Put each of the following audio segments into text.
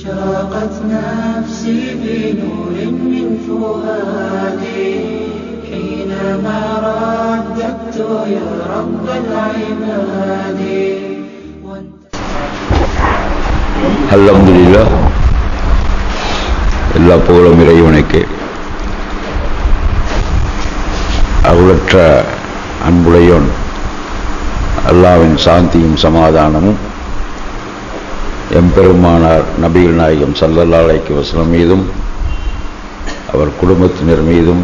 أشرقت نفسي بنور من فؤادي حينما رددت يا رب العباد அல்ஹம்துலில்லா எல்லா புகழும் இறைவனுக்கு அருளற்ற அன்புடையோன் அல்லாவின் சாந்தியும் சமாதானமும் எம்பெருமானார் நபிகள் நாயகம் சல்லல்லாலைக்கு வசனம் மீதும் அவர் குடும்பத்தினர் மீதும்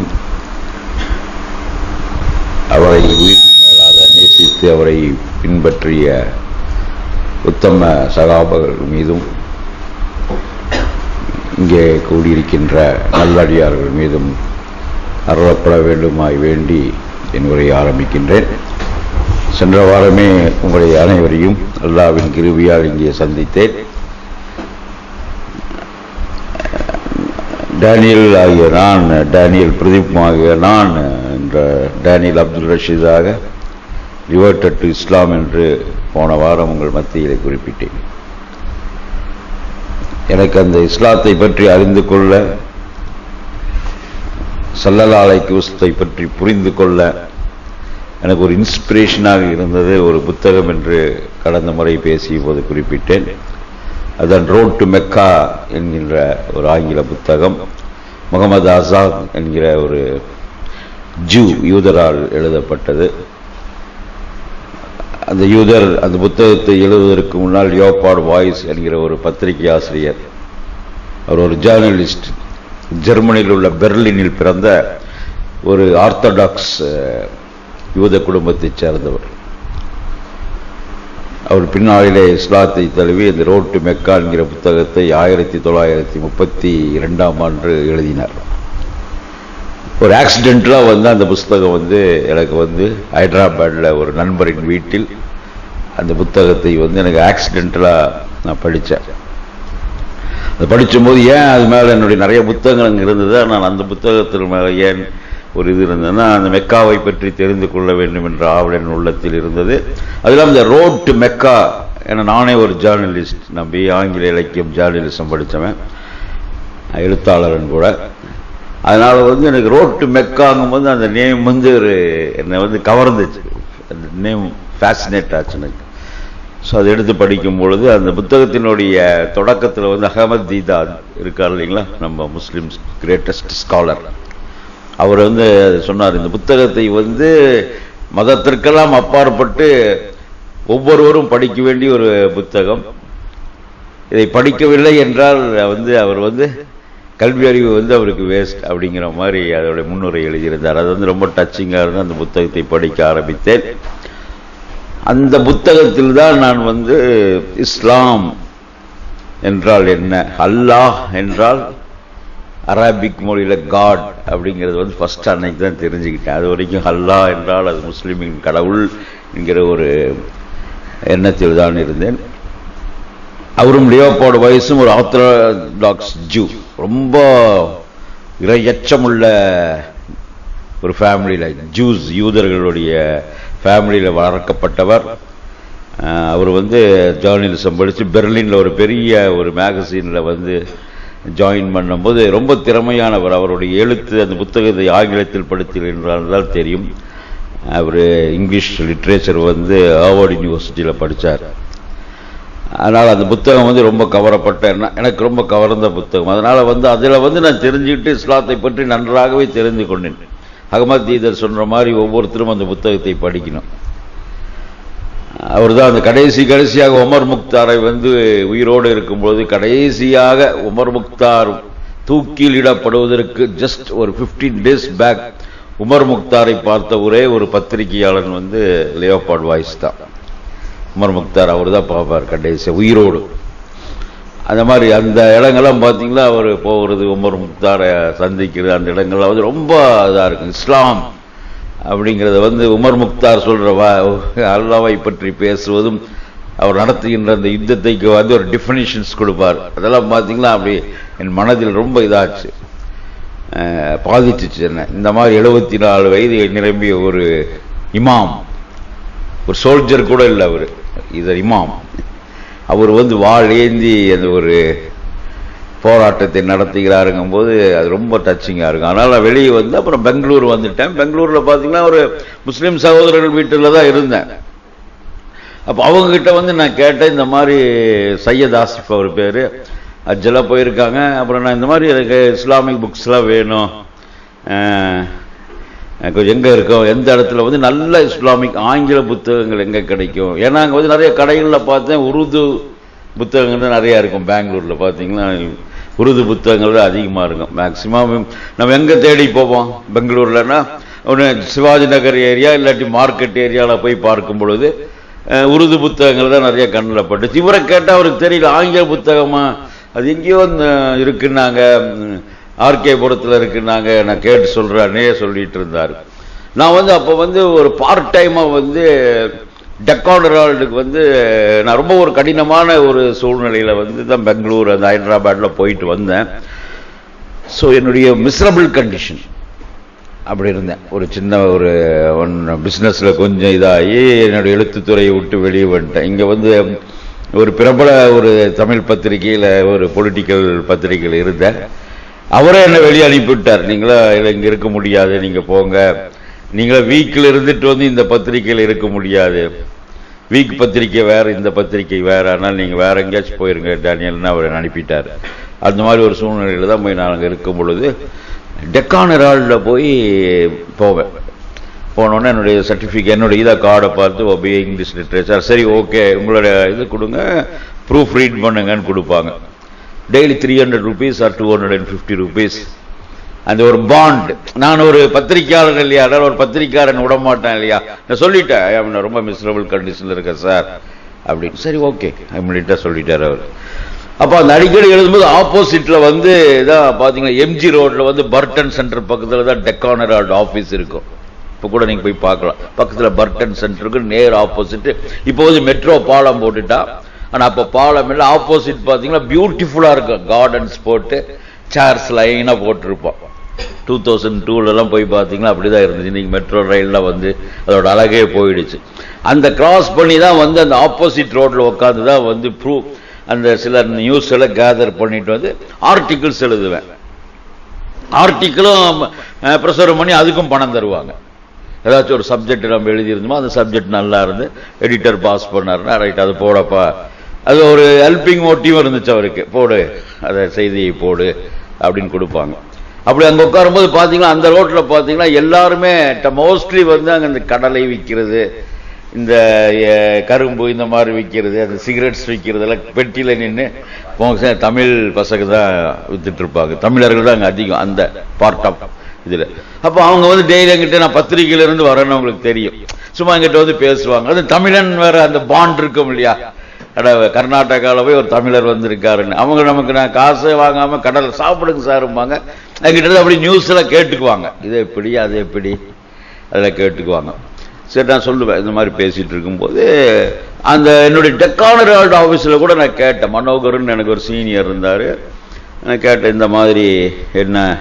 அவரை உயிர் மேலாக நேசித்து அவரை பின்பற்றிய உத்தம சகாபர்கள் மீதும் இங்கே கூடியிருக்கின்ற நல்லடியார்கள் மீதும் அருளப்பட வேண்டுமாய் வேண்டி என் உரையை ஆரம்பிக்கின்றேன். சென்ற வாரமே உங்களுடைய அனைவரையும் அல்லாவின் கிருவியால் இங்கே சந்தித்தேன். டேனியல் ஆகிய நான் டேனியல் பிரதீப் ஆகிய நான் என்ற டேனியல் அப்துல் ரஷீதாக ரிவர்டட் டு இஸ்லாம் என்று போன வாரம் உங்கள் மத்தியில் குறிப்பிட்டேன். எனக்கு அந்த இஸ்லாத்தை பற்றி அறிந்து கொள்ள சல்லலாலை குஸ்தை பற்றி புரிந்து கொள்ள எனக்கு ஒரு இன்ஸ்பிரேஷனாக இருந்தது ஒரு புத்தகம் என்று கடந்த முறை பேசிய போது குறிப்பிட்டேன். அதன் ரோட் டு மெக்கா என்கின்ற ஒரு ஆங்கில புத்தகம். முகமது ஆசாத் என்கிற ஒரு ஜூ யூதரால் எழுதப்பட்டது. அந்த யூதர் அந்த புத்தகத்தை எழுதுவதற்கு முன்னால் யோபாட் வாய்ஸ் என்கிற ஒரு பத்திரிகை ஆசிரியர். அவர் ஒரு ஜேர்னலிஸ்ட் ஜெர்மனியில் உள்ள பெர்லினில் பிறந்த ஒரு ஆர்த்தடாக்ஸ் யூத குடும்பத்தைச் சேர்ந்தவர். அவர் பின்னாளிலே இஸ்லாத்தை தழுவி இந்த ரோட்டு மெக்கா என்கிற புத்தகத்தை ஆயிரத்தி தொள்ளாயிரத்தி முப்பத்தி இரண்டாம் ஆண்டு எழுதினார். ஒரு ஆக்சிடென்ட்லாம் வந்து அந்த புஸ்தகம் வந்து எனக்கு வந்து ஹைதராபாடில் ஒரு நண்பரின் வீட்டில் அந்த புத்தகத்தை வந்து எனக்கு ஆக்சிடென்டலாக நான் படித்தேன். அது படிக்கும்போது ஏன் அது மேலே என்னுடைய நிறைய புத்தகங்கள் அங்கே இருந்தது? நான் அந்த புத்தகத்தின் மேலே ஏன் ஒரு இது இருந்ததுன்னா அந்த மெக்காவை பற்றி தெரிந்து கொள்ள வேண்டும் என்ற ஆவல் என் உள்ளத்தில் இருந்தது. அது இல்லாமல் இந்த ரோட் டு மெக்கா என நானே ஒரு ஜேர்னலிஸ்ட் நம்பி ஆங்கில இலக்கியம் ஜேர்னலிசம் படித்தவன் எழுத்தாளரன் கூட. அதனால் வந்து எனக்கு ரோட் டு மெக்காங்கும் போது அந்த நேம் வந்து ஒரு என்னை வந்து கவர்ந்துச்சு. அந்த நேம் ஃபேசினேட் ஆச்சு எனக்கு. ஸோ அதை எடுத்து படிக்கும் பொழுது அந்த புத்தகத்தினுடைய தொடக்கத்தில் வந்து அகமத் தீதா இருக்கார் இல்லைங்களா? நம்ம முஸ்லீம்ஸ் கிரேட்டஸ்ட் ஸ்காலர் அவர் வந்து சொன்னார் இந்த புத்தகத்தை வந்து மதத்திற்கெல்லாம் அப்பாற்பட்டு ஒவ்வொருவரும் படிக்க வேண்டிய ஒரு புத்தகம். இதை படிக்கவில்லை என்றால் வந்து அவர் வந்து கல்வி அறிவு வந்து அவருக்கு வேஸ்ட் அப்படிங்கிற மாதிரி அதோடைய முன்னுரை எழுதியிருந்தார். அது வந்து ரொம்ப டச்சிங்காக இருந்து அந்த புத்தகத்தை படிக்க ஆரம்பித்தேன். அந்த புத்தகத்தில் தான் நான் வந்து இஸ்லாம் என்றால் என்ன? அல்லாஹ் என்றால் அரபிக் மொழியில் காட் அப்படிங்கிறது வந்து ஃபஸ்ட் அன்னைக்கு தான் தெரிஞ்சுக்கிட்டேன். அது வரைக்கும் ஹல்லா என்றால் அது முஸ்லீமின் கடவுள் என்கிற ஒரு எண்ணத்தில் தான் இருந்தேன். அவரும் லியோபாடு வயசும் ஒரு ஆர்த்தடாக்ஸ் ஜூ. ரொம்ப இரையச்சமுள்ள ஒரு ஃபேமிலியில் ஜூஸ் யூதர்களுடைய ஃபேமிலியில் வளர்க்கப்பட்டவர். அவர் வந்து ஜேர்னலிசம் படித்து பெர்லினில் ஒரு பெரிய ஒரு மேகசீனில் வந்து ஜாயின் பண்ணும்போது ரொம்ப திறமையானவர். அவருடைய எழுத்து அந்த புத்தகத்தை ஆங்கிலத்தில் படித்திருந்தால் தெரியும். அவர் இங்கிலீஷ் லிட்ரேச்சர் வந்து ஹார்வர்ட் யூனிவர்சிட்டியில் படித்தார் அதனால் அந்த புத்தகம் வந்து ரொம்ப கவரப்பட்ட எனக்கு ரொம்ப கவர்ந்த புத்தகம். அதனால் வந்து அதில் வந்து நான் தெரிஞ்சுக்கிட்டு இஸ்லாத்தை பற்றி நன்றாகவே தெரிந்து கொண்டேன். அகமத் தீதர் சொல்கிற மாதிரி ஒவ்வொருத்தரும் அந்த புத்தகத்தை படிக்கணும். அவர் தான் அந்த கடைசி கடைசியாக உமர் முக்தாரை வந்து உயிரோடு இருக்கும்போது கடைசியாக உமர் முக்தார் தூக்கிலிடப்படுவதற்கு ஜஸ்ட் ஒரு ஃபிஃப்டீன் டேஸ் பேக் உமர் முக்தாரை பார்த்த ஒரே ஒரு பத்திரிகையாளன் வந்து லியோபாட் வாய்ஸ் தான். உமர் முக்தார் அவர் தான் பார்ப்பார் கடைசி உயிரோடு. அந்த மாதிரி அந்த இடங்கள்லாம் பார்த்தீங்களா அவர் போகிறது உமர் முக்தாரை சந்திக்கிறது அந்த இடங்கள்லாம் வந்து ரொம்ப இதாக இருக்கும். இஸ்லாம். அப்படிங்கிறத வந்து உமர் முக்தார் சொல்கிற வா அல்லாவை பற்றி பேசுவதும் அவர் நடத்துகின்ற அந்த யுத்தத்தைக்கு வந்து ஒரு டிஃபனிஷன்ஸ் கொடுப்பார். அதெல்லாம் பார்த்தீங்களா அப்படி என் மனதில் ரொம்ப இதாச்சு. பாதிச்சிச்சு என்ன. இந்த மாதிரி எழுபத்தி நாலு வயது நிரம்பிய ஒரு இமாம். ஒரு சோல்ஜர் கூட இல்லை அவர். இது இமாம். அவர் வந்து வாழ் ஏந்தி அந்த ஒரு போராட்டத்தை நடத்துகிறாருங்கும் போது அது ரொம்ப டச்சிங்காக இருக்கும். அதனால் நான் வெளியே வந்து அப்புறம் பெங்களூர் வந்துட்டேன். பெங்களூரில் பார்த்தீங்கன்னா ஒரு முஸ்லீம் சகோதரர்கள் வீட்டில் தான் இருந்தேன். அப்போ அவங்கக்கிட்ட வந்து நான் கேட்டேன் இந்த மாதிரி சையத் ஆசிஃப் அவர் பேர். அஜெல்லாம் போயிருக்காங்க. அப்புறம் நான் இந்த மாதிரி எனக்கு இஸ்லாமிக் புக்ஸ்லாம் வேணும். எங்கே இருக்கோம் எந்த இடத்துல வந்து நல்ல இஸ்லாமிக் ஆங்கில புத்தகங்கள் எங்கே கிடைக்கும்? ஏன்னா அங்கே வந்து நிறைய கடைகளில் பார்த்தேன் உருது புத்தகங்கள் தான் நிறையா இருக்கும். பெங்களூரில் பார்த்தீங்கன்னா உருது புத்தகங்கள் தான் அதிகமாக இருக்கும். மேக்சிமம் நம்ம எங்கே தேடி போவோம்? பெங்களூர்லன்னா ஒன்று சிவாஜி நகர் ஏரியா இல்லாட்டி மார்க்கெட் ஏரியாவில் போய் பார்க்கும் பொழுது உருது புத்தகங்கள் தான் நிறைய கண்ணில் பட்டுச்சு. இவரை கேட்டால் அவருக்கு தெரியல ஆங்கில புத்தகமாக அது எங்கேயோ இருக்குன்னாங்க ஆர்கே புரத்தில் இருக்குன்னாங்க நான் கேட்டு சொல்கிறேன்னே சொல்லிட்டு இருந்தார். நான் வந்து அப்போ வந்து ஒரு பார்ட் டைமாக வந்து டெக்கானரால்டுக்கு வந்து நான் ரொம்ப ஒரு கடினமான ஒரு சூழ்நிலையில் வந்து தான் பெங்களூர் அந்த ஹைதராபாத்தில் போயிட்டு வந்தேன். ஸோ என்னுடைய மிஸ்ரபிள் கண்டிஷன் அப்படி இருந்தேன். ஒரு சின்ன ஒரு ஒன் பிஸ்னஸில் கொஞ்சம் இதாகி என்னுடைய எழுத்துத்துறையை விட்டு வெளியே வந்துட்டேன். இங்கே வந்து ஒரு பிரபல ஒரு தமிழ் பத்திரிகையில் ஒரு பொலிட்டிக்கல் பத்திரிகையில் இருந்தேன். அவரே என்னை வெளியே அனுப்பிவிட்டார். நீங்களா இங்கே இருக்க முடியாது நீங்கள் போங்க. நீங்கள் வீக்கில் இருந்துட்டு வந்து இந்த பத்திரிகையில் இருக்க முடியாது. வீக் பத்திரிக்கை வேறு இந்த பத்திரிக்கை வேறு. ஆனால் நீங்கள் வேறு எங்கேயாச்சும் போயிருங்க. டேனியல்னு அவர் அனுப்பிட்டார். அந்த மாதிரி ஒரு சூழ்நிலையில் தான் போய் நான் அங்கே இருக்கும் பொழுது டெக்கான் போய் போவேன். போனோன்னே என்னுடைய சர்டிஃபிகேட் என்னுடைய இதை கார்டை பார்த்து ஒபே இங்கிலீஷ் லிட்ரேச்சர் சரி ஓகே உங்களுடைய இது கொடுங்க. ப்ரூஃப் ரீட் பண்ணுங்கன்னு கொடுப்பாங்க. Daily three hundred rupees or two hundred and fifty rupees அந்த ஒரு பாண்ட் நான் ஒரு பத்திரிக்கையாளர் இல்லையா? அதனால் ஒரு பத்திரிக்கையாளன் விட மாட்டேன் இல்லையா? நான் சொல்லிட்டேன் நான் ரொம்ப மிஸ்ரபிள் கண்டிஷனில் இருக்கேன் சார் அப்படின்னு. சரி ஓகே இம்மிடியட்டாக சொல்லிட்டார் அவர். அப்போ அந்த அடிக்கடி எழுதும்போது ஆப்போசிட்டில் வந்து இதான் பார்த்தீங்கன்னா எம்ஜி ரோட்டில் வந்து பர்டன் சென்டர் பக்கத்தில் தான் டெக்கானர் ஆஃபீஸ் இருக்கும். இப்போ கூட நீங்கள் போய் பார்க்கலாம். பக்கத்தில் பர்டன் சென்டருக்கு நேர் ஆப்போசிட்டு இப்போ வந்து மெட்ரோ பாலம் போட்டுட்டா. ஆனால் அப்போ பாலம் இல்லை ஆப்போசிட் பார்த்தீங்கன்னா பியூட்டிஃபுல்லாக இருக்கும். கார்டன்ஸ் போட்டு சேர்ஸ் லைனாக போட்டிருப்போம் டூ தௌசண்ட் டூலெலாம் போய் பார்த்தீங்கன்னா அப்படி தான் இருந்துச்சு. இன்றைக்கி மெட்ரோ ரயிலில் வந்து அதோட அழகே போயிடுச்சு. அந்த கிராஸ் பண்ணி தான் வந்து அந்த ஆப்போசிட் ரோட்டில் உட்காந்து தான் வந்து ப்ரூ அந்த சில நியூஸ் எல்லாம் கேதர் பண்ணிட்டு வந்து ஆர்டிகிள்ஸ் எழுதுவேன். ஆர்டிக்கிளும் பிரசுரம் பண்ணி அதுக்கும் பணம் தருவாங்க. ஏதாச்சும் ஒரு சப்ஜெக்ட் நம்ம எழுதியிருந்தோமோ அந்த சப்ஜெக்ட் நல்லா இருந்து எடிட்டர் பாஸ் பண்ணாருன்னா ரைட் அது போடப்பா. அது ஒரு ஹெல்பிங் மோட்டிவ் இருந்துச்சு அவருக்கு. போடு அதை செய்தியை போடு அப்படின்னு கொடுப்பாங்க. அப்படி அங்கே உட்காரும்போது பார்த்தீங்கன்னா அந்த ரோட்டில் பார்த்தீங்கன்னா எல்லாருமே மோஸ்ட்லி வந்து அங்கே இந்த கடலை விற்கிறது இந்த கரும்பு இந்த மாதிரி விற்கிறது அந்த சிகரெட்ஸ் விற்கிறதெல்லாம் பெட்டியில் நின்று தமிழ் பசங்க தான் வித்துட்டு இருப்பாங்க. தமிழர்கள் தான் அங்கே அதிகம் அந்த பார்ட் ஆஃப் இதில். அப்போ அவங்க வந்து டெய்லி எங்கிட்ட நான் பத்திரிகையிலேருந்து வரேன்னு அவங்களுக்கு தெரியும். சும்மா எங்கிட்ட வந்து பேசுவாங்க. அது தமிழன் வேறு அந்த பாண்ட் இருக்கும் இல்லையா? அட கர்நாடகாவில் போய் ஒரு தமிழர் வந்திருக்காருன்னு. அவங்க நமக்கு நான் காசு வாங்காமல் கடலை சாப்பிடுங்க சாரும்பாங்க எங்கிட்ட அப்படி நியூஸில் கேட்டுக்குவாங்க. இது எப்படி அது எப்படி? அதில் கேட்டுக்குவாங்க. சரி நான் சொல்லுவேன். இந்த மாதிரி பேசிகிட்டு இருக்கும்போது அந்த என்னுடைய டெக்கானரால்டு ஆஃபீஸில் கூட நான் கேட்டேன். மனோகர்னு எனக்கு ஒரு சீனியர் இருந்தார். நான் கேட்டேன் இந்த மாதிரி என்ன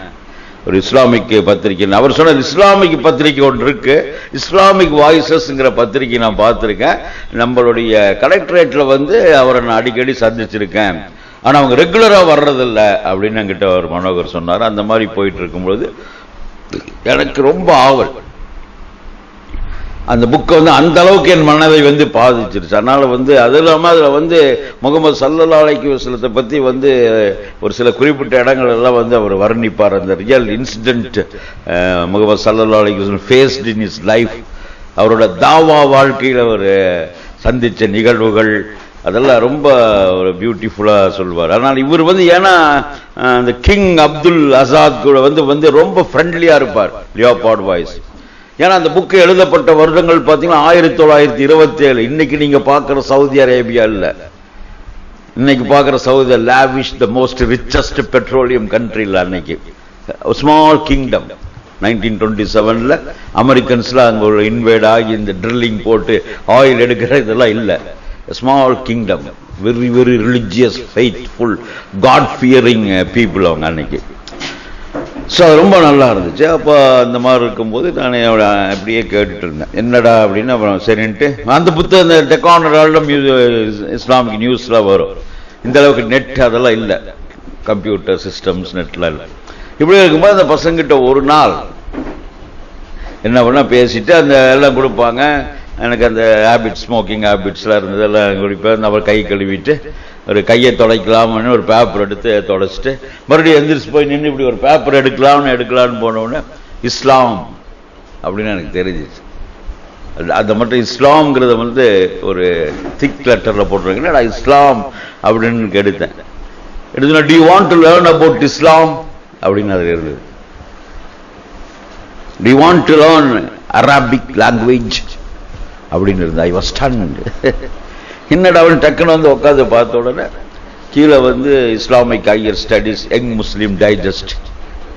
ஒரு இஸ்லாமிக் பத்திரிகை அவர் சொன்னார் இஸ்லாமிக் பத்திரிக்கை ஒன்று இருக்கு. இஸ்லாமிக் வாய்ஸஸ்ங்கிற பத்திரிக்கை நான் பார்த்துருக்கேன். நம்மளுடைய கலெக்டரேட்டில் வந்து அவரை நான் அடிக்கடி சந்திச்சிருக்கேன். ஆனால் அவங்க ரெகுலராக வர்றதில்ல அப்படின்னு என்கிட்ட அவர் மனோகர் சொன்னார். அந்த மாதிரி போயிட்டு இருக்கும்பொழுது எனக்கு ரொம்ப ஆவல். அந்த புக்கை வந்து அந்த அளவுக்கு என் மனதை வந்து பாதிச்சிருச்சு. அதனால் வந்து அது இல்லாமல் அதில் வந்து முகமது சல்லல்லா அலைக்கு வசலத்தை பற்றி வந்து ஒரு சில குறிப்பிட்ட இடங்கள் எல்லாம் வந்து அவர் வர்ணிப்பார். அந்த ரியல் இன்சிடென்ட் முகமது சல்லல்லா அலைக்கு வசலம் ஃபேஸ்ட் இன் இஸ் லைஃப் அவரோட தாவா வாழ்க்கையில் அவர் சந்தித்த நிகழ்வுகள் அதெல்லாம் ரொம்ப ஒரு பியூட்டிஃபுல்லாக சொல்லுவார் ஆனால் இவர் வந்து ஏன்னா அந்த கிங் அப்துல் அசாத் கூட வந்து வந்து ரொம்ப ஃப்ரெண்ட்லியாக இருப்பார் லியோபாட் வாய்ஸ் ஏன்னா அந்த புக்கு எழுதப்பட்ட வருடங்கள் பார்த்தீங்கன்னா ஆயிரத்தி தொள்ளாயிரத்தி இருபத்தி ஏழு இன்னைக்கு நீங்கள் பார்க்குற சவுதி அரேபியா இல்லை. இன்னைக்கு பார்க்குற Saudi lavish the most richest petroleum country இல்லை அன்னைக்கு. ஸ்மால் கிங்டம் நைன்டீன் டுவெண்ட்டி செவனில் அமெரிக்கன்ஸ்லாம் அங்கே ஒரு இன்வேட் ஆகி இந்த ட்ரில்லிங் போட்டு ஆயில் எடுக்கிற இதெல்லாம் இல்லை. Small kingdom very very religious faithful, God fearing people அவங்க அன்னைக்கு. ஸோ அது ரொம்ப நல்லா இருந்துச்சு. அப்போ அந்த மாதிரி இருக்கும்போது நான் என்னோட அப்படியே கேட்டுட்டு இருந்தேன். என்னடா அப்படின்னு அப்புறம் சரின்ட்டு அந்த புத்தகம் இந்த டெக்கானரால்டம் இஸ்லாமிக் நியூஸ்லாம் வரும். இந்த அளவுக்கு நெட் அதெல்லாம் இல்லை. கம்ப்யூட்டர் சிஸ்டம்ஸ் நெட்லாம் இல்லை. இப்படி இருக்கும்போது அந்த பசங்கிட்ட ஒரு நாள் என்ன பண்ணா பேசிட்டு அந்த எல்லாம் கொடுப்பாங்க. எனக்கு அந்த ஹேபிட் ஸ்மோக்கிங் ஹேபிட்ஸ்லாம் இருந்தது எல்லாம் குடிப்பேன் நம்ம கை கழுவிட்டு ஒரு கையை துடைக்கலாம்னு ஒரு பேப்பர் எடுத்து துடைச்சிட்டு மறுபடியும் எந்திரிச்சு போய் நின்று இப்படி ஒரு பேப்பர் எடுக்கலாம்னு எடுக்கலாம்னு போனவுடனே இஸ்லாம் அப்படின்னு எனக்கு தெரிஞ்சிச்சு. அது- மட்டும் இஸ்லாம்ங்கிறத வந்து ஒரு திக் லெட்டரில் போட்டிருக்கேன். நான் இஸ்லாம் அப்படின்னு எடுத்தேன். எடுத்துனா I want to learn about Islam அப்படின்னு அதில் இருந்தது. I want to learn Arabic language அப்படின்னு இருந்தா ஐ வாஸ் என்னடா அவன் டக்குன்னு வந்து உட்காந்து பார்த்த உடனே கீழே வந்து Islamic higher studies young Muslim digest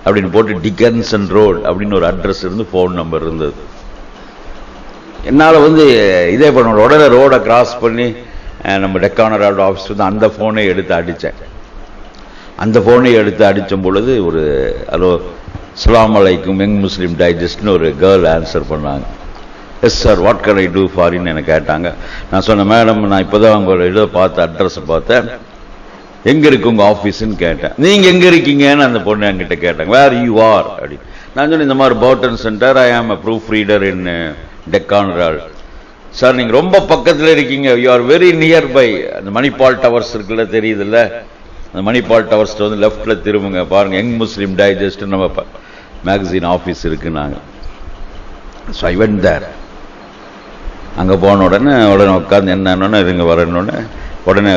அப்படின்னு போட்டு டிகன்சன் ரோட் அப்படின்னு ஒரு அட்ரஸ் இருந்து ஃபோன் நம்பர் இருந்தது. என்னால் வந்து இதே பண்ண உடனே ரோடை கிராஸ் பண்ணி நம்ம டெக்கானராட் ஆஃபீஸ் வந்து அந்த ஃபோனை எடுத்து அடித்தேன் அந்த ஃபோனை எடுத்து அடித்த பொழுது ஒரு ஹலோ அஸ்ஸலாமு அலைக்கும் யங் முஸ்லீம் டைஜஸ்ட்னு ஒரு கேர்ள் ஆன்சர் பண்ணாங்க. Yes sir what can I do ஃபாரின்னு எனக்கு கேட்டாங்க. நான் சொன்னேன் மேடம் நான் இப்போ தான் உங்களோட இதை பார்த்து அட்ரஸை பார்த்தேன். எங்கே இருக்கு உங்கள் ஆஃபீஸுன்னு கேட்டேன். நீங்கள் எங்கே இருக்கீங்கன்னு அந்த பொண்ணு என்கிட்ட கேட்டாங்க. வேர் யூ ஆர் அப்படி நான் சொன்னேன் இந்த மாதிரி பவுட்டன் center I am a proof reader in Deccan Herald sir நீங்கள் ரொம்ப பக்கத்தில் இருக்கீங்க. யூ ஆர் வெரி நியர்பை அந்த மணிபால் டவர்ஸ் இருக்குல்ல தெரியுதுல்ல? அந்த மணிபால் டவர்ஸ் வந்து லெஃப்ட்டில் திரும்புங்க. பாருங்க யங் முஸ்லீம் டைஜஸ்ட் நம்ம மேகசின் ஆஃபீஸ் இருக்கு ஸோ ஐ வென்ட் தேர் அங்கே போன உடனே உடனே உட்காந்து என்னன்னு இதுங்க வரணுன்னு உடனே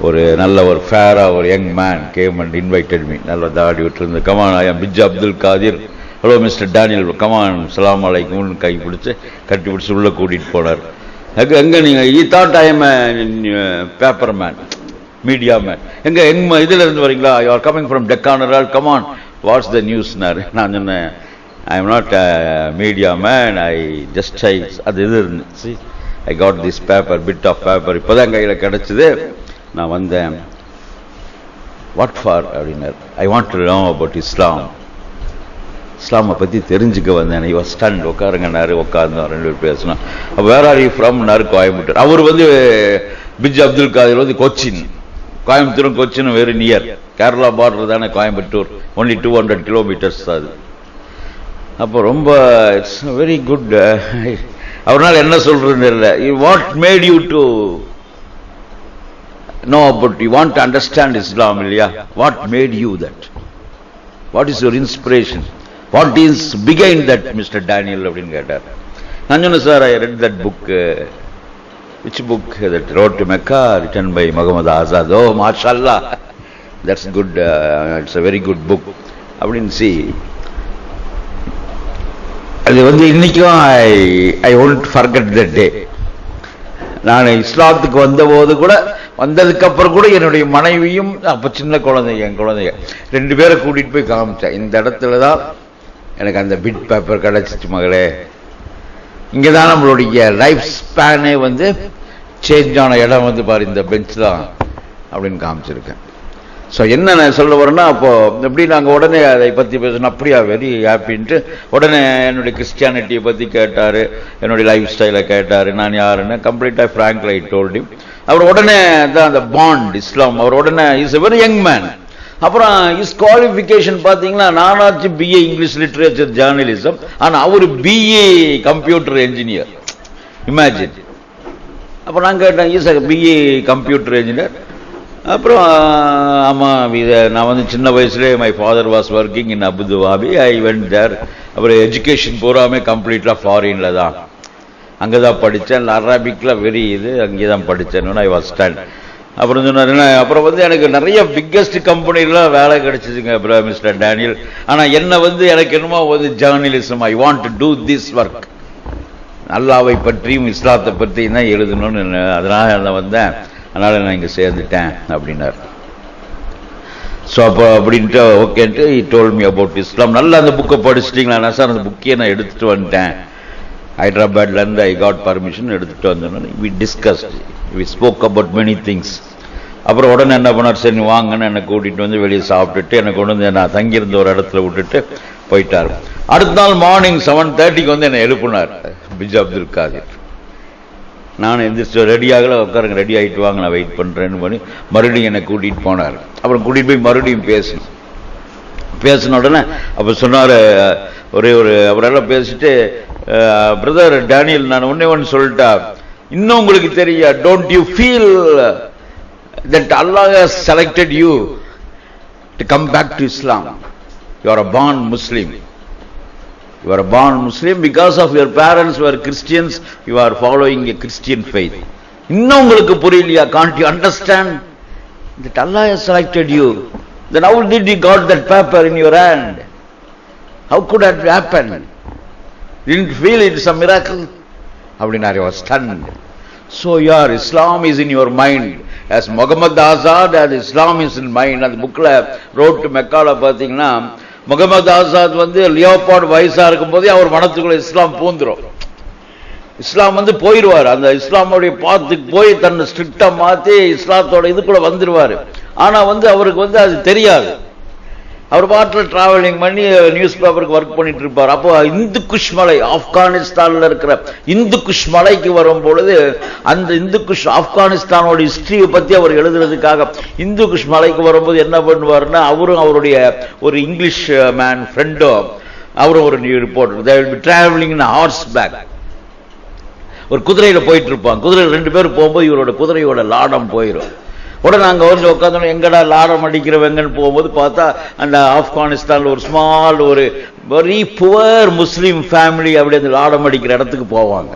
ஒரு நல்ல ஒரு ஃபேராக ஒரு young man came and invited me நல்ல தாடி விட்டுருந்து come on I Biju Abdul Qadir hello mister Daniel come on சலாம் அலைக்கும்னு கை பிடிச்சி கட்டி பிடிச்சி உள்ளே கூட்டிகிட்டு போனார். அங்கே எங்கே நீங்கள் ஈ that I am paper man media man எங்கே எங் இதில் இருந்து வரீங்களா? You are coming from டெக்கானரால் come on what's the நியூஸ்னாரு நான் சொன்னேன் I am not media man I just I அது இது இருந்துச்சு. I got this paper bit of paper இப்போதான் கையில் கிடச்சிது. நான் வந்தேன். வாட் ஃபார் அப்படின்னார். I want to know about Islam இஸ்லாமை பற்றி தெரிஞ்சுக்க வந்தேன். ஐ வாஸ் ஸ்டாண்ட் உட்காருங்கன்னாரு உட்கார்ந்தோம். ரெண்டு பேர் பேசினோம். அப்போ வேர் ஆர் யூ ஃப்ரம்னாரு கோயம்புத்தூர். அவர் வந்து பிஜ் அப்துல் காதிர் வந்து கொச்சின். கோயம்புத்தூரும் கொச்சினும் வெரி நியர் கேரளா பார்டர் தானே Coimbatore. Only two hundred kilometres அது. அப்போ ரொம்ப இட்ஸ் வெரி குட் அவரால் என்ன சொல்கிறதுன்னு தெரியல. What made you to know about you want to understand Islam இல்லையா? What made you that what is your inspiration what is பிகைன் that mister Daniel அப்படின்னு கேட்டார். நான் சொன்னேன் sir I read that book which book that road to Mecca written by Muhammad Asad oh மாஷல்லா that's good it's a very good book அப்படின்னு சி அது வந்து இன்னைக்கும் ஐ I won't forgot த டே நான் இஸ்லாத்துக்கு வந்தபோது கூட வந்ததுக்கப்புறம் கூட என்னுடைய மனைவியும் அப்போ சின்ன குழந்தைங்க என் குழந்தைங்க ரெண்டு பேரை கூட்டிகிட்டு போய் காமிச்சேன். இந்த இடத்துல தான் எனக்கு அந்த பிட் பேப்பர் கிடச்சிச்சு மகளே. இங்கே தான் நம்மளுடைய லைஃப் ஸ்பேனே வந்து சேஞ்ச் ஆன இடம் வந்து பாரு இந்த பெஞ்ச் தான் அப்படின்னு காமிச்சிருக்கேன். ஸோ என்ன நான் சொல்ல வரேன்னா அப்போது எப்படி நாங்கள் உடனே அதை பற்றி பேசணும்? அப்படியா வெரி ஹாப்பின்ட்டு உடனே என்னுடைய கிறிஸ்டியானிட்டியை பற்றி கேட்டார் என்னுடைய லைஃப் ஸ்டைலை கேட்டார் நான் யாருன்னு கம்ப்ளீட்டாக ஃப்ராங்க்லை டோல்டி அவர் உடனே தான் அந்த பாண்ட் இஸ்லாம் அவர் உடனே is a very young man அப்புறம் இஸ் குவாலிஃபிகேஷன் பார்த்தீங்கன்னா நானாச்சு பிஏ இங்கிலீஷ் லிட்ரேச்சர் ஜேர்னலிசம் ஆனால் அவர் பிஏ கம்ப்யூட்டர் என்ஜினியர் இமேஜின் அப்போ நான் கேட்டேன் இஸ் பிஏ கம்ப்யூட்டர் என்ஜினியர் அப்புறம் ஆமாம் இதை நான் வந்து சின்ன வயசுலேயே my father was working in Abu Dhabi I went there அப்புறம் எஜுகேஷன் பூராமே கம்ப்ளீட்டாக ஃபாரினில் தான் அங்கே தான். படித்தேன் அரபிக்கில் வெரி இது அங்கே தான் படித்தேன் ஐ வாஸ் ஸ்டாண்ட் அப்புறம் சொன்னார் அப்புறம் வந்து எனக்கு நிறைய பிக்கஸ்ட் கம்பெனிலாம் வேலை கிடைச்சிதுங்க அப்புறம் மிஸ்டர் டேனியல் ஆனால் என்னை வந்து எனக்கு என்னமோ வந்து journalism I want to do this work அல்லாவை பற்றியும் இஸ்லாத்தை பற்றியும் தான் எழுதணும்னு அதனால் நான் வந்தேன். அதனால் நான் இங்கே சேர்ந்துட்டேன் அப்படின்னார். ஸோ அப்போ அப்படின்ட்டு ஓகேன்ட்டு he told me about Islam நல்லா அந்த புக்கை படிச்சிட்டிங்களா சார் அந்த புக்கே நான் எடுத்துகிட்டு வந்துட்டேன். ஹைதராபாத்லேருந்து ஐ காட் பர்மிஷன் எடுத்துகிட்டு வந்தோன்னு we discuss we spoke about many things அப்புறம் உடனே என்ன பண்ணார்? சரி நீ வாங்கன்னு என்னை கூட்டிகிட்டு வந்து வெளியே சாப்பிட்டுட்டு என்னை கொண்டு வந்து நான் தங்கியிருந்த ஒரு இடத்துல விட்டுட்டு போயிட்டார். அடுத்த நாள் மார்னிங் செவன் தேர்ட்டிக்கு வந்து என்னை எழுப்புனார் பிஜ் அப்துல் காதிர். நான் எந்திரிச்சு ரெடி உட்காருங்க ரெடி ஆகிட்டு வாங்க நான் வெயிட் பண்ணுறேன்னு பண்ணி மறுபடியும் என்னை கூட்டிகிட்டு போனார். அப்புறம் கூட்டிகிட்டு போய் மறுபடியும் பேசணும் பேசின உடனே அப்போ சொன்னார் ஒரே ஒரு அவரெல்லாம் பேசிட்டு பிரதர் டேனியல் நான் ஒன்றே ஒன்று சொல்லிட்டா இன்னும் உங்களுக்கு தெரிய? Don't you feel that Allah selected you to come back to Islam you are a born Muslim You are a born Muslim because of your parents were Christians, you are following a Christian faith. இன்னும் உங்களுக்கு புரியலையா can't you understand that Allah has selected you then how did you got that paper in your hand how could that happen didn't feel it's a miracle அப்படின்னாரு was stunned so your Islam is in your mind as Muhammad Azad and Islam is in mind அந்த புக்ல road to மெக்கால பாத்தீங்கன்னா முகமது ஆசாத் வந்து leopard வயசா இருக்கும்போதே அவர் மனத்துக்குள்ளே இஸ்லாம் பூந்துடும் இஸ்லாம் வந்து போயிடுவார் அந்த இஸ்லாமுடைய பாத்துக்கு போய் தன்னை ஸ்ட்ரிக்டாக மாற்றி இஸ்லாத்தோட இதுக்குள்ளே வந்துடுவார் ஆனா வந்து அவருக்கு வந்து அது தெரியாது. அவர் பாட்டில் டிராவலிங் பண்ணி நியூஸ் பேப்பருக்கு ஒர்க் பண்ணிட்டு இருப்பார். அப்போ இந்து குஷ் மலை ஆப்கானிஸ்தானில் இருக்கிற இந்து குஷ் மலைக்கு வரும் பொழுது அந்த இந்து குஷ் ஆப்கானிஸ்தானோட ஹிஸ்டரியை பற்றி அவர் எழுதுறதுக்காக இந்து குஷ் மலைக்கு வரும்போது என்ன பண்ணுவாருன்னா அவரும் அவருடைய ஒரு இங்கிலீஷ் மேன் ஃப்ரெண்டும் அவரும் ஒரு new report travelling horse back ஒரு குதிரையில் போயிட்டு இருப்பான் குதிரையில் ரெண்டு பேரும் போகும்போது இவரோட குதிரையோட லாடம் போயிடும் உடனே அங்கே வந்து உட்காந்து எங்கடா லாடம் அடிக்கிறவங்கன்னு போகும்போது பார்த்தா அந்த ஆப்கானிஸ்தானில் ஒரு ஸ்மால் ஒரு வெரி புவர் முஸ்லீம் ஃபேமிலி அப்படி அந்த லாடம் அடிக்கிற இடத்துக்கு போவாங்க.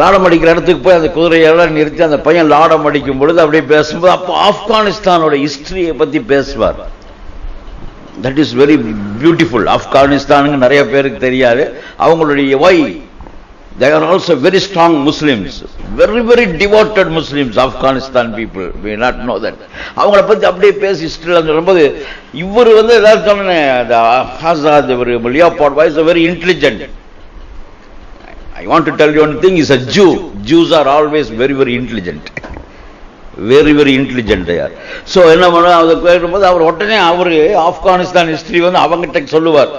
லாடம் அடிக்கிற இடத்துக்கு போய் அந்த குதிரையெல்லாம் நிறுத்தி அந்த பையன் லாடம் அடிக்கும் பொழுது அப்படியே பேசும்போது அப்போ ஆப்கானிஸ்தானோட ஹிஸ்டரியை பற்றி பேசுவார். தட் இஸ் வெரி பியூட்டிஃபுல் ஆப்கானிஸ்தானுங்க நிறைய பேருக்கு தெரியாது. அவங்களுடைய why they are also very strong Muslims, very, very devoted Muslims, Afghanistan people. We not know that. அவங்கள பத்தி அப்படியே பேசி ஹிஸ்டரியில் சொல்லும்போது இவர் வந்து ஏதாவது சொன்னேன் அந்த ஆசாத் இவர் Leopold Weiss very intelligent I want to tell you one thing is a Jew Jews are always very very intelligent very very intelligent யார் ஸோ என்ன பண்ணுவோம் அதை கேட்கும்போது அவர் உடனே அவர் ஆப்கானிஸ்தான் ஹிஸ்டரி வந்து அவங்ககிட்ட சொல்லுவார்.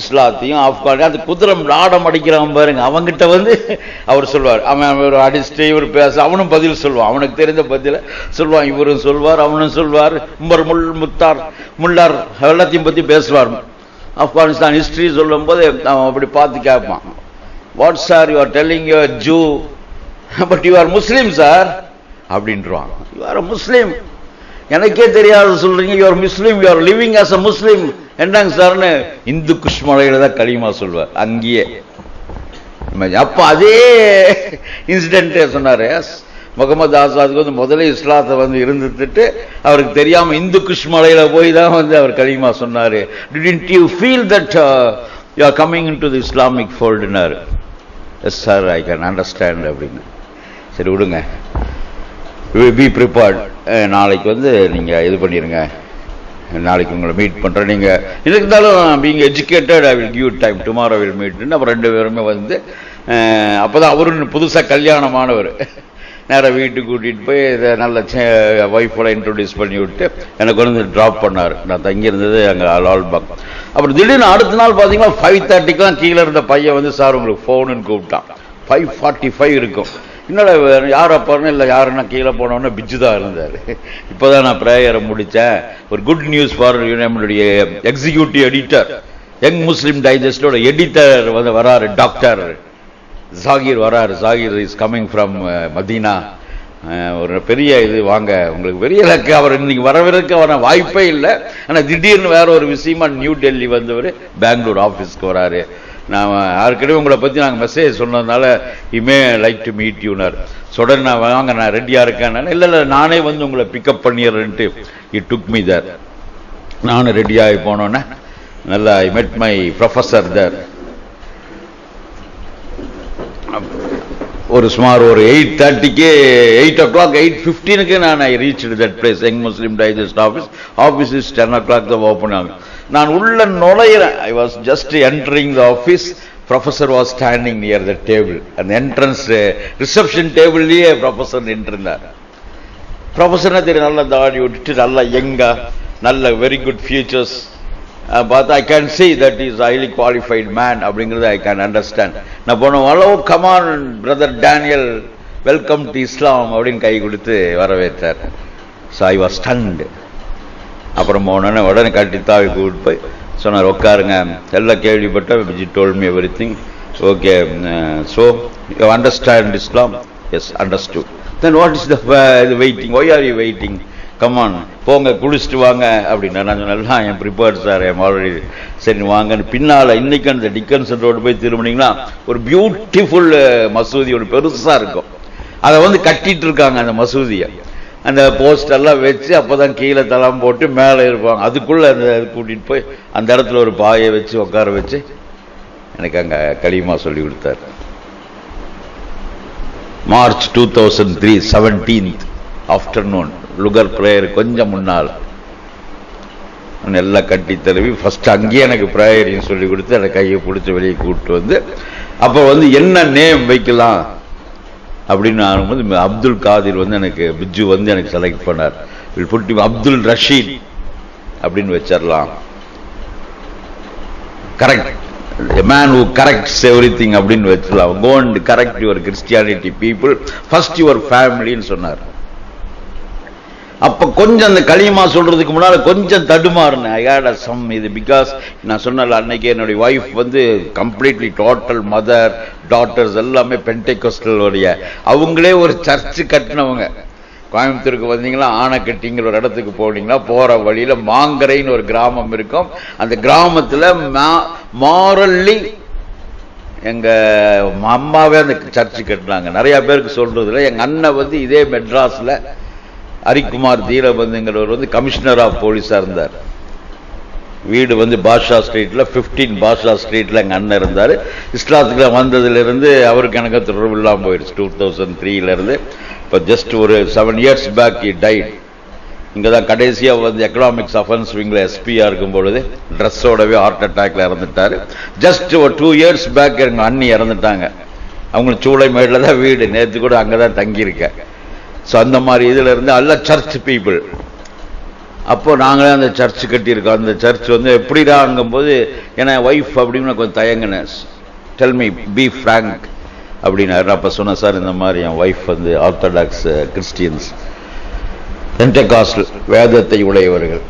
இஸ்லாத்தையும் ஆப்கான் அது குதிரை லாடம் அடிக்கிறான் பாருங்க. அவங்ககிட்ட வந்து அவர் சொல்வார். அவன் ஒரு அடிச்சுட்டு இவர் பேச அவனும் பதில் சொல்லுவான் அவனுக்கு தெரிந்த பதில சொல்லுவான் இவரும் சொல்வார் அவனும் சொல்வார். உம்பர் முல் முத்தார் முல்லார் எல்லாத்தையும் பற்றி பேசுவார். ஆப்கானிஸ்தான் ஹிஸ்ட்ரி சொல்லும் போது அவன் அப்படி பார்த்து கேட்பான். What sir you are telling your Jew but you are Muslim sir அப்படின்றான். யூ ஆர் முஸ்லீம் எனக்கே தெரியாது சொல்றீங்க. Your Muslim your living as a Muslim என்னங்க சார்னு? இந்து குஷ்மலையில தான் களிமா சொல்வார். அங்கேயே. அப்ப அதே இன்சிடென்ட் சொன்னாரு. முகமது ஆசாதுக்கு வந்து முதல்ல இஸ்லாத்தை வந்து இருந்துட்டு அவருக்கு தெரியாம இந்து குஷ்மலையில போய் தான் வந்து அவர் களிமா சொன்னாரு. Didn't you feel that you are coming in to the Islamic ஃபோல்டுனாரு yes sir I can understand அப்படின்னு. சரி விடுங்க. பி ப்ரிப்பேர்ட் நாளைக்கு வந்து நீங்கள் இது பண்ணிடுங்க நாளைக்கு உங்களை மீட் பண்ணுறேன் நீங்கள் இருந்தாலும் being educated I will give time tomorrow will மீட்னு அப்புறம் ரெண்டு பேருமே வந்து அப்போ தான் அவரும் புதுசாக கல்யாணமானவர். நேராக வீட்டுக்கு கூட்டிகிட்டு போய் இதை நல்ல ஒய்ஃபோட இன்ட்ரொடியூஸ் பண்ணி விட்டு எனக்கு வந்து ட்ராப் பண்ணார். நான் தங்கியிருந்தது அங்கே லால்பாக். அப்புறம் திடீர்னு அடுத்த நாள் பார்த்தீங்கன்னா ஃபைவ் தேர்ட்டிக்கெலாம் கீழே இருந்த பையன் வந்து சார் உங்களுக்கு ஃபோனுன்னு கூப்பிட்டான். ஃபைவ் ஃபார்ட்டி ஃபைவ் இருக்கும். என்னடா யார் அப்பாருன்னு இல்லை யாருன்னா கீழே போனோன்னு பிச்சு தான் இருந்தார். இப்போ தான் நான் ப்ரேயரை முடித்தேன் ஒரு குட் நியூஸ் ஃபார் நம்மளுடைய எக்ஸிக்யூட்டிவ் எடிட்டர் யங் முஸ்லீம் டைஜஸ்டோட எடிட்டர் வந்து வராரு டாக்டர் ஜாகிர் வராரு. Zakir is coming from Medina ஒரு பெரிய இது வாங்க. உங்களுக்கு பெரிய இலக்கு. அவர் இன்னைக்கு வரவிருக்கு வர வாய்ப்பே இல்லை. ஆனால் திடீர்னு வேற ஒரு விஷயமா நியூ டெல்லி வந்தவர் பெங்களூர் ஆஃபீஸ்க்கு வராரு. நான் யாருக்கிட்டே உங்களை பற்றி நாங்கள் மெசேஜ் சொன்னதுனால இமே லைக் டு மீட் யூனர் சொடன் நான் வாங்க நான் ரெடியாக இருக்கேன் இல்லை இல்லை நானே வந்து உங்களை பிக்கப் பண்ணிடுறேன்ட்டு இட் டுக் மீ தர் நானும் ரெடியாகி போனோன்னே நல்லா ஐ மெட் மை ப்ரொஃபஸர் தர் ஒரு சுமார் ஒரு எயிட் தேர்ட்டிக்கு எயிட் ஓ கிளாக் எயிட் ஃபிஃப்டீனுக்கு நான் I reach that place young Muslim digest office office is ten o'clock தான் ஓப்பன் ஆகும் நான் உள்ள நுழையிறேன் I was just entering the office professor was standing near the table அந்த என்ட்ரன்ஸ் ரிசப்ஷன் டேபிள்லயே professor நின்றுருந்தார். ப்ரொஃபஸர்னா தெரியும் நல்ல தாடி விட்டுட்டு நல்லா யங்கா நல்ல வெரி குட் ஃபியூச்சர்ஸ் பார்த்தா I can see that is highly qualified man அப்படிங்கிறது ஐ கேன் அண்டர்ஸ்டாண்ட் நான் போன hello come on brother Daniel welcome to Islam அப்படின்னு கை கொடுத்து வரவேற்றார். ஸோ ஐ வாஸ் ஸ்டண்ட் அப்புறம் போனோடனே உடனே கட்டி தாவி கூப்பிட்டு போய் சொன்னார் உட்காருங்க. எல்லாம் கேள்விப்பட்ட Viji told me everything okay so you understand Islam yes understood then what is the waiting why are you waiting come on போங்க குளிச்சுட்டு வாங்க அப்படின்னா நான் சொன்னேன் and prepared sir and already சரி வாங்கன்னு. பின்னால் இன்னைக்கு அந்த டிக்கன்சன் ரோடு போய் திரும்பினீங்கன்னா ஒரு பியூட்டிஃபுல் மசூதி ஒன்று பெருசாக இருக்கும். அதை வந்து கட்டிகிட்டு இருக்காங்க அந்த மசூதியை. அந்த போஸ்டெல்லாம் வச்சு வச்சு அப்பதான் கீழே தளம் போட்டு மேலே இருப்பாங்க. அதுக்குள்ளே அந்த கூட்டிகிட்டு போய் அந்த இடத்துல ஒரு பாயை வச்சு உட்கார வச்சு எனக்கு அங்கே களிமா சொல்லி கொடுத்தாரு. March two thousand three seventeenth afternoon லுகர் prayer கொஞ்சம் முன்னால். நல்லா கட்டி தழுவி ஃபர்ஸ்ட் அங்கேயே எனக்கு ப்ரேயரையும் சொல்லி கொடுத்து எனக்கு கையை பிடிச்சி வெளியே கூப்பிட்டு வந்து அப்போ வந்து என்ன நேம் வைக்கலாம் அப்படின்னு ஆகும்போது அப்துல் காதிர் வந்து எனக்கு பிஜு வந்து எனக்கு செலக்ட் பண்ணார். புட்டி அப்துல் ரஷீத் அப்படின்னு வச்சிடலாம் correct man who corrects everything அப்படின்னு வச்சிடலாம் go correct correct Christianity christianity people. Your ஃபேமிலின்னு சொன்னார். அப்ப கொஞ்சம் அந்த களிமா சொல்றதுக்கு முன்னால கொஞ்சம் தடுமாறினேன். ஐ ஹேட் சம் இது பிகாஸ் நான் சொன்னல அன்னைக்கு என்னுடைய ஒய்ஃப் வந்து கம்ப்ளீட்லி டோட்டல் மதர் டாட்டர்ஸ் எல்லாமே பென்டெகோஸ்டலுடைய அவங்களே ஒரு சர்ச்சு கட்டினவங்க. கோயம்புத்தூருக்கு வந்தீங்களா ஆனைக்கட்டிங்கிற ஒரு இடத்துக்கு போனீங்கன்னா போற வழியில மாங்கரைன்னு ஒரு கிராமம் இருக்கும். அந்த கிராமத்துல மாரல்லி எங்க அம்மாவே அந்த சர்ச்சு கட்டினாங்க. நிறைய பேருக்கு சொல்றதுல எங்க அண்ணன் வந்து இதே மெட்ராஸ்ல ஹரிக்குமார் தீரபந்துங்கிறவர் வந்து கமிஷனர் ஆஃப் போலீஸா இருந்தார். வீடு வந்து பாஷா ஸ்ட்ரீட்ல 15 பாஷா ஸ்ட்ரீட்ல எங்க அண்ணன் இருந்தாரு. இஸ்லாத்துக்கு வந்ததுல இருந்து அவருக்கு எனக்கு தொடர்பு இல்லாம போயிடுச்சு டூ தௌசண்ட் த்ரீல இருந்து. இப்போ ஜஸ்ட் ஒரு seven years back he died இங்க தான் கடைசியா வந்து எக்கனாமிக்ஸ் அஃபென்ஸ் விங்ல எஸ்பியா இருக்கும் பொழுது ட்ரெஸ்ஸோடவே ஹார்ட் அட்டாக்ல இறந்துட்டாரு. ஜஸ்ட் ஒரு டூ இயர்ஸ் பேக் எங்க அண்ணி இறந்துட்டாங்க. அவங்களுக்கு சூளைமேடில் தான் வீடு. நேற்று கூட அங்கே தான் தங்கியிருக்கேன். ஸோ அந்த மாதிரி இதில் இருந்து அல்ல சர்ச் பீப்புள் அப்போ நாங்களே அந்த சர்ச் கட்டியிருக்கோம். அந்த சர்ச் வந்து எப்படிடாங்கும்போது ஏன்னா ஒய்ஃப் அப்படின்னு கொஞ்சம் தயங்கினேன். டெல் மீ பி ஃப்ராங்க் அப்படின்னாரு. அப்போ சொன்னேன் சார் இந்த மாதிரி என் ஒய்ஃப் வந்து ஆர்த்தடாக்ஸ் கிறிஸ்டியன்ஸ் பென்டகாஸ்ட் வேதத்தை உடையவர்கள்.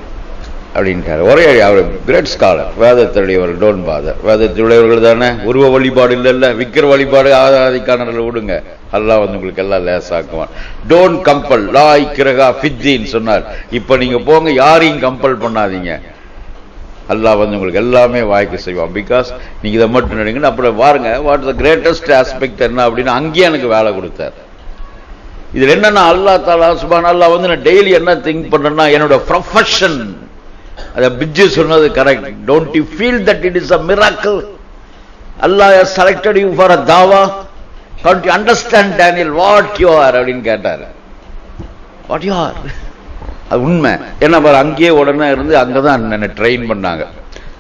அப்படின்ட்டாரு. ஒரே அவர் கிரேட் ஸ்காலர் வேதத்தை உடையவர்கள் டோன் பாதர் வேதத்தை உடையவர்கள் தானே? உருவ வழிபாடு இல்லைல்ல. விக்கிர வழிபாடு ஆதாதிக்கான விடுங்க. அல்லாஹ் வந்து உங்களுக்கு எல்லாம் லேசாக்குவான். டோன்ட் கம்பல் லா இக்கிரகா ஃபித்தின்னு சொன்னார். இப்போ நீங்கள் போங்க யாரையும் கம்பல் பண்ணாதீங்க. அல்லாஹ் வந்து உங்களுக்கு எல்லாமே வாய்க்கு செய்வான். பிகாஸ் நீங்கள் இதை மட்டும் நினைங்கன்னு அப்புறம் பாருங்க வாட் த கிரேட்டஸ்ட் ஆஸ்பெக்ட் என்ன அப்படின்னு அங்கேயே எனக்கு வேலை கொடுத்தார். இதில் என்னன்னா அல்லா தாலா சுபான் அல்லா வந்து நான் டெய்லி என்ன திங்க் பண்ணுறேன்னா என்னோட ப்ரொஃபஷன் அதை பிஜு சொன்னது correct don't you feel that it is a miracle Allah selected you for a தாவா can't you understand Daniel what you are அப்படின்னு கேட்டார். வாட் யூ ஆர் அது உண்மை. ஏன்னா பாரு அங்கேயே உடனே இருந்து அங்கதான் என்னை ட்ரெயின் பண்ணாங்க.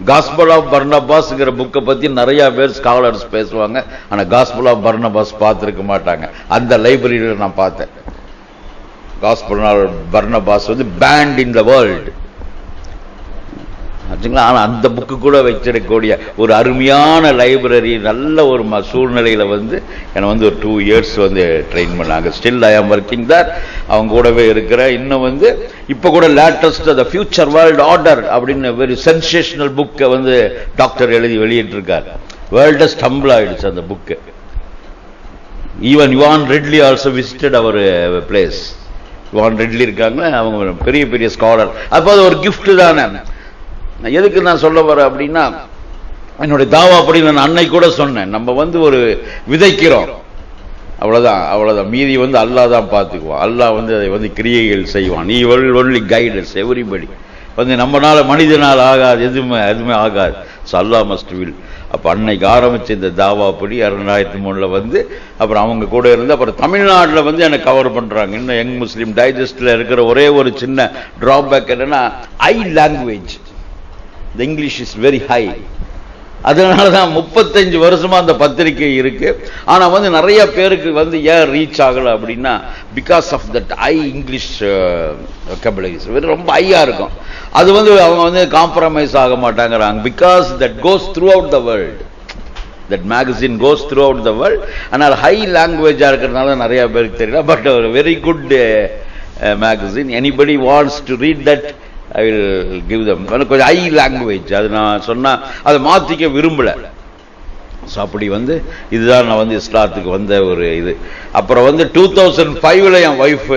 காஸ்பல் ஆஃப் பர்னபாஸ்ங்கிற புக்கை பற்றி நிறைய பேர் ஸ்காலர்ஸ் பேசுவாங்க. ஆனால் காஸ்பல் ஆஃப் பர்னபாஸ் பார்த்துருக்க மாட்டாங்க. அந்த லைப்ரரியில் நான் பார்த்தேன். காஸ்பல் ஆஃப் பர்னபாஸ் வந்து பேண்ட் இன் த வேர்ல்டு ஆச்சுங்களா அந்த புக்கு கூட வச்சிடக்கூடிய ஒரு அருமையான லைப்ரரி நல்ல ஒரு ம- சூழ்நிலையில் வந்து என்னை வந்து ஒரு டூ இயர்ஸ் வந்து ட்ரெயின் பண்ணாங்க. Still I am working there அவங்க கூடவே இருக்கிறேன். இன்னும் வந்து இப்போ கூட latest the future world order அப்படின்னு வெரி சென்சேஷனல் புக்கை வந்து டாக்டர் எழுதி வெளியிட்டிருக்கார். வேர்ல்டு ஸ்டம்பிள் ஆயிடுச்சு அந்த book even Yvonne Ridley also visited அவர் பிளேஸ் யுவான் ரெட்லி இருக்காங்க அவங்க பெரிய பெரிய ஸ்காலர் அப்போ அது ஒரு கிஃப்ட் தானே. எதுக்கு நான் சொல்ல வரேன் அப்படின்னா என்னுடைய தாவா அப்படி நான் அன்னை கூட சொன்னேன். நம்ம வந்து ஒரு விதைக்கிறோம். அவ்வளோதான் அவ்வளோதான் மீதி வந்து அல்லாஹ் தான் பார்த்துக்குவான். அல்லாஹ் வந்து அதை வந்து கிரியைகள் செய்வான். நீ ஒன்லி கைடன்ஸ் எவ்ரிபடி வந்து நம்மளால் மனிதனால் ஆகாது. எதுவுமே எதுவுமே ஆகாது. ஸோ அல்லாஹ் மஸ்ட் வில் அப்போ அன்னைக்கு ஆரம்பித்த இந்த தாவா அப்படி மூணில் வந்து அப்புறம் அவங்க கூட இருந்து அப்புறம் தமிழ்நாட்டில் வந்து என்னை கவர் பண்ணுறாங்க இன்னும் யங் முஸ்லீம் டைஜஸ்டில் இருக்கிற ஒரே ஒரு சின்ன ட்ராபேக் என்னென்னா I language the English is very high அதனால தான் முப்பத்தஞ்சு வருஷமா அந்த பத்திரிக்கை இருக்கு. ஆனா வந்து நிறைய பேருக்கு வந்து ஏன் ரீச் ஆகலை அப்படின்னா because of that I English very ரொம்ப ஐயா இருக்கும். அது வந்து அவங்க வந்து காம்ப்ரமைஸ் ஆக மாட்டாங்கிறாங்க. Because that goes throughout the world that magazine goes throughout the world ஆனால் ஹை லாங்குவேஜாக இருக்கிறதுனால நிறைய பேருக்கு தெரியல. பட் ஒரு very good magazine anybody wants to read that I will give them கொஞ்சம் ஐ லாங்குவேஜ் அது நான் சொன்னால் அதை மாற்றிக்க விரும்பலை. ஸோ அப்படி வந்து இதுதான் நான் வந்து இஸ்லாத்துக்கு வந்த ஒரு இது. அப்புறம் வந்து டூ தௌசண்ட் ஃபைவ்ல என் ஒய்ஃப்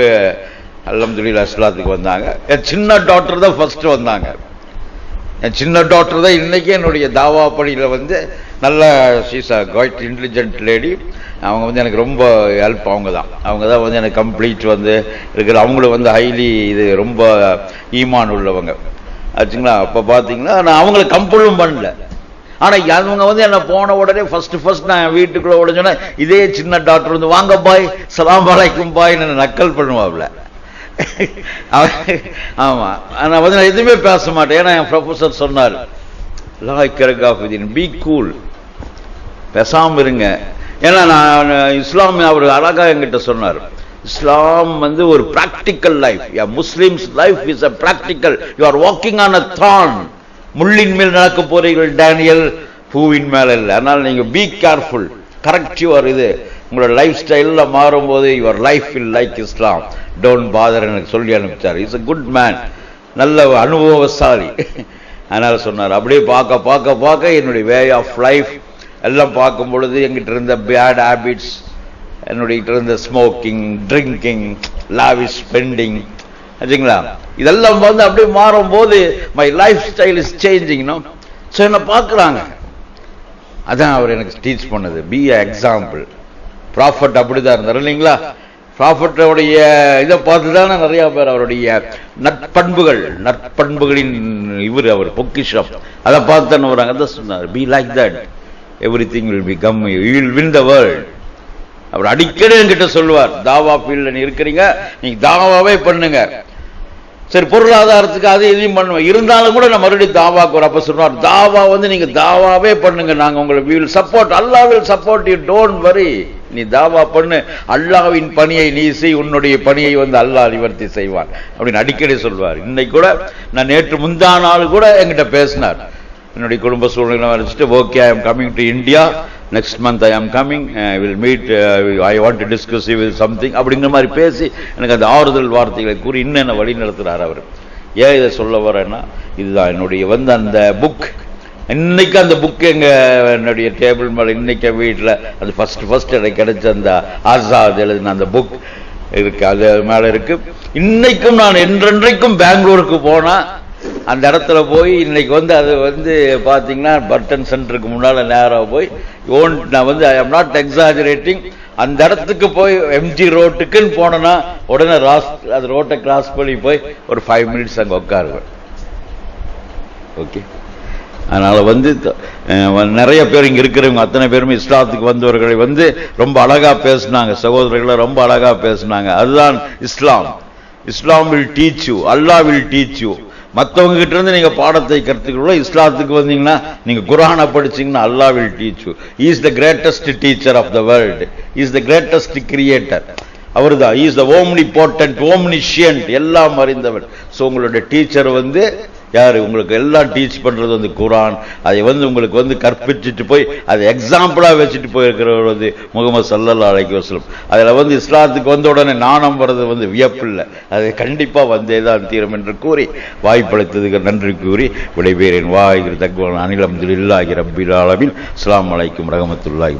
அல்ஹம்துலில்லாஹ் இஸ்லாத்துக்கு வந்தாங்க. என் சின்ன டாக்டர் தான் ஃபஸ்ட்டு வந்தாங்க. என் சின்ன டாக்டர் தான் இன்றைக்கே என்னுடைய தாவா பணியில் வந்து நல்ல she's a quite intelligent lady அவங்க வந்து எனக்கு ரொம்ப ஹெல்ப் அவங்க தான் அவங்க தான் வந்து எனக்கு கம்ப்ளீட் வந்து இருக்கிற அவங்களும் வந்து ஹைலி இது ரொம்ப ஈமான் உள்ளவங்க. ஆச்சுங்களா? அப்போ பார்த்தீங்கன்னா நான் அவங்கள கம்பலும் பண்ணல. ஆனால் அவங்க வந்து என்ன போன உடனே ஃபர்ஸ்ட் ஃபர்ஸ்ட் நான் வீட்டுக்குள்ளே உடனே இதே சின்ன டாக்டர் வந்து வாங்க பாய் சலாம் வலைக்கும் பாய் நக்கல் பண்ணுவாப்ல. ஆமாம் நான் வந்து நான் எதுவுமே பேச மாட்டேன். ஏன்னா என் ப்ரொஃபசர் சொன்னார் லாய் கரகாஃபுதீன் பி கூல் பேசாமல் இருங்க. ஏன்னா நான் இஸ்லாம் அவர் அழகா என்கிட்ட சொன்னார். இஸ்லாம் வந்து ஒரு practical life Muslims life is a practical you are walking on a தான் முள்ளின் மேல் நடக்க போறீர்கள் டேனியல். பூவின் மேல இல்லை அதனால நீங்க பி கேர்ஃபுல் கரெக்ட் யுவர் இது. உங்களோட லைஃப் ஸ்டைலில் மாறும்போது யுவர் லைஃப் இல் லைக் இஸ்லாம் டோன்ட் பாதர் எனக்கு சொல்லி அனுப்பிச்சார். இஸ் அ குட் மேன் நல்ல அனுபவசாலி. அதனால சொன்னார். அப்படியே பார்க்க பார்க்க பார்க்க என்னுடைய வே ஆஃப் லைஃப் எல்லாம் பார்க்கும் பொழுது எங்கிட்ட இருந்த பேட் ஹேபிட்ஸ் என்னுடைய இருந்த ஸ்மோக்கிங் ட்ரிங்கிங் லாவிஷ் ஸ்பெண்டிங் சரிங்களா? இதெல்லாம் வந்து அப்படியே மாறும்போது my lifestyle is changing so என்னை பார்க்குறாங்க. அதான் அவர் எனக்கு டீச் பண்ணது. பி எக்ஸாம்பிள் ப்ராஃபட் அப்படிதான் இருந்தார் இல்லைங்களா? ப்ராஃபட்டோடைய இதை பார்த்து தானே நிறைய பேர் அவருடைய நற்பண்புகள் நற்பண்புகளின் இவர் அவர் பொக்கிஷம். அதை பார்த்து தானே வராங்க. அதான் சொன்னார் be like that everything will become you will win the world அவர் அடிக்கடி என்கிட்ட சொல்லுவார் தாவா ஃபீல்டில் நீ இருக்கிறீங்க நீங்க தாவாவே பண்ணுங்க. சரி பொருளாதாரத்துக்கு அது இதையும் பண்ணுவேன் இருந்தாலும் கூட நான் மறுபடியும் தாவாக்கு ஒரு அப்போ சொன்னார் தாவா வந்து நீங்க தாவாவே பண்ணுங்க நாங்க உங்களை will support Allah will support you don't worry நீ தாவா பண்ணு அல்லாவின் பணியை நீ செய் உன்னுடைய பணியை வந்து அல்லாஹ் நிவர்த்தி செய்வான் அப்படின்னு அடிக்கடி சொல்வார் இன்னைக்கு கூட நான் நேற்று முந்தா நாள் கூட என்கிட்ட பேசினார். என்னுடைய குடும்ப சூழ்நிலை வச்சுட்டு okay I am coming to India next month I am coming will meet I want to discuss with something அப்படிங்கிற மாதிரி பேசி எனக்கு அந்த ஆறுதல் வார்த்தைகளை கூறி இன்னும் என்ன வழி நடத்துகிறார் அவர். ஏன் இதை சொல்ல வரேன்னா இதுதான் என்னுடைய வந்து அந்த புக் இன்னைக்கு அந்த புக் எங்கள் என்னுடைய டேபிள் மேலே இன்னைக்கு வீட்டில் அது ஃபர்ஸ்ட் ஃபஸ்ட் எனக்கு கிடைச்ச அந்த ஆசாத் எழுதின அந்த புக் இருக்கு அது மேலே இருக்கு. இன்னைக்கும் நான் என்றென்றைக்கும் பெங்களூருக்கு போனால் அந்த இடத்துல போய் இன்னைக்கு வந்து அது வந்து பாத்தீங்கன்னா பட்டன் சென்டருக்கு முன்னால் நேராக போய் ஓன் நான் வந்து ஐ எம் நாட் எக்ஸாஜரேட்டிங் அந்த இடத்துக்கு போய் எம்ஜி ரோட்டுக்குன்னு போனோன்னா உடனே ராஸ் அது ரோட்டை கிராஸ் பண்ணி போய் ஒரு ஃபைவ் மினிட்ஸ் அங்கே உட்காருவேன். ஓகே அதனால வந்து நிறைய பேர் இங்க இருக்கிறவங்க அத்தனை பேருமே இஸ்லாத்துக்கு வந்தவர்களை வந்து ரொம்ப அழகா பேசினாங்க. சகோதரர்களை ரொம்ப அழகா பேசினாங்க. அதுதான் இஸ்லாம். Islam will teach you Allah will teach you மற்றவங்க கிட்ட இருந்து நீங்க பாடத்தை கற்றுக்கிறோம் இஸ்லாத்துக்கு வந்தீங்கன்னா நீங்க குரானை படிச்சீங்கன்னா Allah will teach you is the greatest teacher of the world is the greatest creator அவர் தான் is the omnipotent omniscient எல்லாம் அறிந்தவர். ஸோ உங்களுடைய டீச்சர் வந்து யார் உங்களுக்கு எல்லாம் டீச் பண்ணுறது வந்து குரான். அதை வந்து உங்களுக்கு வந்து கற்பிச்சுட்டு போய் அதை எக்ஸாம்பிளாக வச்சுட்டு போயிருக்கிறவர் வந்து முகமது சல்லல்லா அலைக்கு வசலம் அதில் வந்து இஸ்லாத்துக்கு வந்த உடனே நாணம் வர்றது வந்து வியப்பில்லை அது கண்டிப்பாக வந்தே தான் தீரும் என்று கூறி வாய்ப்பளித்ததுக்கு நன்றி கூறி விடைபெறேன். வாய்கிற தகவல் அனிலம் இல்லாகி ரப்பில் ஆலமின். அலைக்கும் வலைக்கும் ரஹமத்துல்லாஹி